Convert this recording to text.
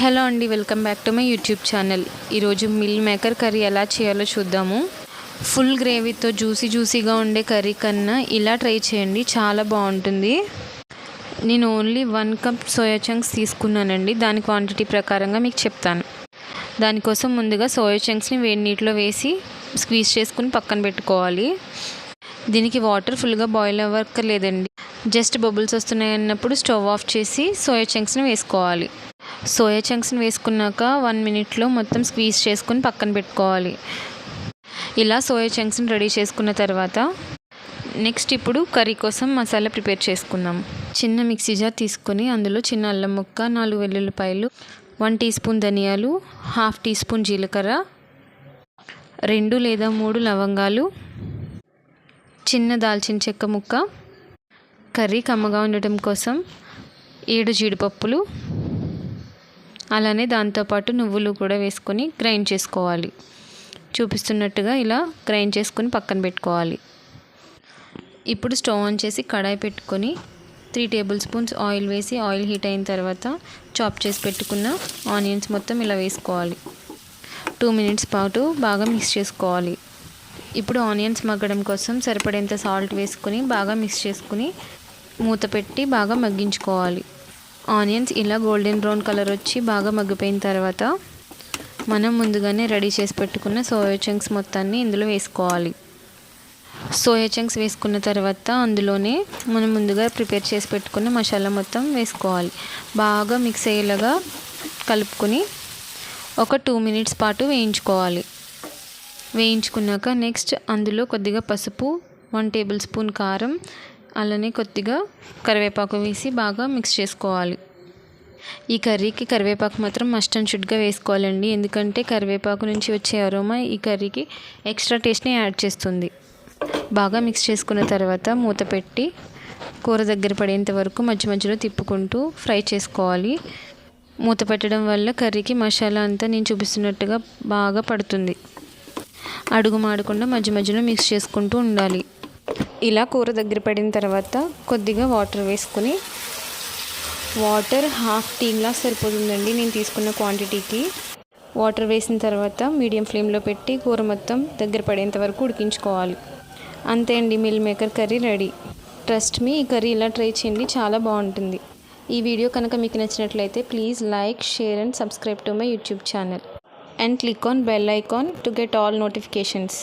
Hello అండి welcome back to my YouTube channel. ఈరోజు meal maker curry ఎలా చేయాలో చూద్దాము. ఫుల్ గ్రేవీతో జ్యూసీ జ్యూసీగా ఉండే కర్రీ కన్నా ఇలా ట్రై చేయండి చాలా బాగుంటుంది. నేను only one cup soya chunks తీసుకున్నానండి దాని క్వాంటిటీ ప్రకారంగా మీకు చెప్తాను. దానికోసం ముందుగా సోయా చంక్స్ని వేడి నీటిలో వేసి స్క్వీజ్ చేసుకుని పక్కన పెట్టుకోవాలి. దీనికి వాటర్ ఫుల్గా బాయిల్ అవ్వక్కర్లేదండి. జస్ట్ బబుల్స్ వస్తున్నాయి అన్నప్పుడు స్టవ్ ఆఫ్ చేసి సోయా చంక్స్ని వేసుకోవాలి. సోయా చంక్స్ని వేసుకున్నాక వన్ మినిట్లో మొత్తం స్క్వీజ్ చేసుకుని పక్కన పెట్టుకోవాలి. ఇలా సోయా చంక్స్ని రెడీ చేసుకున్న తర్వాత నెక్స్ట్ ఇప్పుడు కర్రీ కోసం మసాలా ప్రిపేర్ చేసుకుందాం. చిన్న మిక్సీ జార్ తీసుకొని అందులో చిన్న అల్లం ముక్క నాలుగు వెల్లుల్లిపాయలు వన్ టీ స్పూన్ ధనియాలు హాఫ్ టీ స్పూన్ జీలకర్ర రెండు లేదా మూడు లవంగాలు చిన్న దాల్చిన చెక్క ముక్క కర్రీ కమ్మగా ఉండటం కోసం ఏడు జీడిపప్పులు అలానే దాంతోపాటు నువ్వులు కూడా వేసుకొని గ్రైండ్ చేసుకోవాలి. చూపిస్తున్నట్టుగా ఇలా గ్రైండ్ చేసుకొని పక్కన పెట్టుకోవాలి. ఇప్పుడు స్టవ్ ఆన్ చేసి కడాయి పెట్టుకొని త్రీ టేబుల్ స్పూన్స్ ఆయిల్ వేసి ఆయిల్ హీట్ అయిన తర్వాత చాప్ చేసి పెట్టుకున్న ఆనియన్స్ మొత్తం ఇలా వేసుకోవాలి. టూ మినిట్స్ పాటు బాగా మిక్స్ చేసుకోవాలి. ఇప్పుడు ఆనియన్స్ మగ్గడం కోసం సరిపడేంత సాల్ట్ వేసుకొని బాగా మిక్స్ చేసుకుని మూత పెట్టి బాగా మగ్గించుకోవాలి. ఆనియన్స్ ఇలా గోల్డెన్ బ్రౌన్ కలర్ వచ్చి బాగా మగ్గిపోయిన తర్వాత మనం ముందుగానే రెడీ చేసి పెట్టుకున్న సోయా చంక్స్ మొత్తాన్ని ఇందులో వేసుకోవాలి. సోయా చంక్స్ వేసుకున్న తర్వాత అందులోనే మనం ముందుగా ప్రిపేర్ చేసి పెట్టుకున్న మసాలా మొత్తం వేసుకోవాలి. బాగా మిక్స్ అయ్యేలాగా కలుపుకొని ఒక టూ మినిట్స్ పాటు వేయించుకోవాలి. వేయించుకున్నాక నెక్స్ట్ అందులో కొద్దిగా పసుపు వన్ టేబుల్ స్పూన్ కారం అలానే కొద్దిగా కరివేపాకు వేసి బాగా మిక్స్ చేసుకోవాలి. ఈ కర్రీకి కరివేపాకు మాత్రం మస్ట్ అండ్ షుడ్గా వేసుకోవాలండి. ఎందుకంటే కరివేపాకు నుంచి వచ్చే అరోమా ఈ కర్రీకి ఎక్స్ట్రా టేస్ట్ని యాడ్ చేస్తుంది. బాగా మిక్స్ చేసుకున్న తర్వాత మూత పెట్టి కూర దగ్గర పడేంత వరకు మధ్య మధ్యలో తిప్పుకుంటూ ఫ్రై చేసుకోవాలి. మూత పెట్టడం వల్ల కర్రీకి మసాలా అంతా నేను చూపిస్తున్నట్టుగా బాగా పడుతుంది. అడుగు మాడకుండా మధ్య మధ్యలో మిక్స్ చేసుకుంటూ ఉండాలి. ఇలా కూర దగ్గర పడిన తర్వాత కొద్దిగా వాటర్ వేసుకుని వాటర్ హాఫ్ టీ గ్లాస్ సరిపోతుందండి నేను తీసుకున్న క్వాంటిటీకి. వాటర్ వేసిన తర్వాత మీడియం ఫ్లేమ్లో పెట్టి కూర మొత్తం దగ్గర పడేంత వరకు ఉడికించుకోవాలి. అంతే అండి meal maker curry ready. Trust me ఈ కర్రీ ఇలా ట్రై చేయండి చాలా బాగుంటుంది. ఈ వీడియో కనుక మీకు నచ్చినట్లయితే please like share and subscribe to my YouTube channel. And click on bell icon to get all notifications.